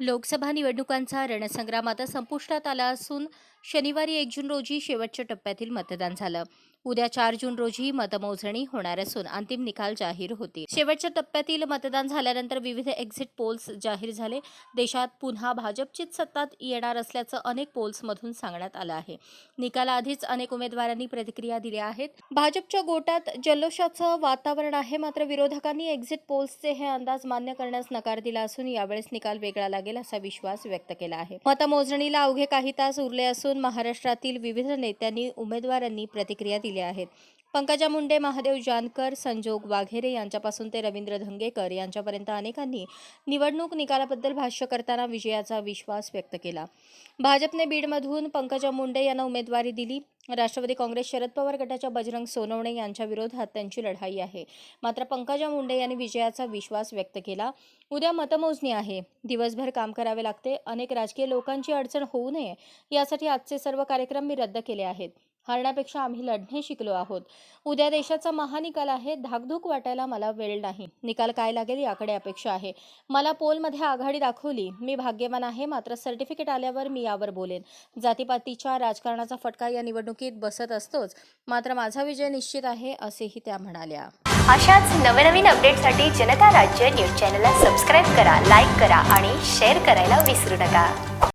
लोकसभा निवडणुकांचा रणसंग्राम आता संपुष्टात आला असून शनिवारी एक जून रोजी शेवटच्या टप्प्यातील मतदान झालं. उद्या चार जून रोजी मतमोजणी होणार असून अंतिम निकाल जाहीर होतील. शेवटच्या टप्प्यातील मतदान झाल्यानंतर विविध एक्झिट पोल्स जाहीर झाले. देशात पुन्हा भाजपचीच सत्तात येणार असल्याचं अनेक पोल्समधून सांगण्यात आलं आहे. निकालाआधीच अनेक उमेदवारांनी प्रतिक्रिया दिल्या आहेत. भाजपच्या गोटात जल्लोषाचं वातावरण आहे. मात्र विरोधकांनी एक्झिट पोल्सचे हे अंदाज मान्य करण्यास नकार दिला असून यावेळेस निकाल वेगळा लागेल असा विश्वास व्यक्त केला आहे. मतमोजणीला अवघे काही तास उरले असून महाराष्ट्रातील विविध नेत्यांनी उमेदवारांनी प्रतिक्रिया दिल्या आहेत. पंकजा मुंडे महादेव जानकर संजोग वाघेरे यांच्यापासून ते रवींद्र धंगेकर यांच्यापर्यंत अनेकांनी निवडणूक निकालाबद्दल भाष्य करताना विजयाचा विश्वास व्यक्त केला. भाजपने बीडमधून पंकजा मुंडे यांना उमेदवारी दिली. राष्ट्रवादी काँग्रेस शरद पवार गटाच्या बजरंग सोनवणे यांच्या विरोधात त्यांची लढाई आहे. मात्र पंकजा मुंडे यांनी विजयाचा विश्वास व्यक्त केला. उद्या मतमोजणी आहे. दिवसभर काम करावे लागते. अनेक राजकीय लोकांची अडचण होऊ नये यासाठी आजचे सर्व कार्यक्रम मी रद्द केले आहेत. हरण्यापेक्षा आम्ही लढणे शिकलो आहोत. उद्या देशाचा महानिकाल आहे. धाकधूक वाटायला मला वेळ नाही. निकाल काय लागेल याकडे अपेक्षा आहे. मला पोलमध्ये आघाडी दाखवली. मी भाग्यवान आहे. मात्र सर्टिफिकेट आल्यावर मी यावर बोलेन. जातीपातीच्या राजकारणाचा फटका या निवडणुकीत बसत असतोच. मात्र माझा विजय निश्चित आहे असेही त्या म्हणाल्या. अशाच नवनवीन अपडेटसाठी जनता राज्य न्यूज चॅनलला सबस्क्राईब करा लाईक करा आणि शेअर करायला विसरू नका.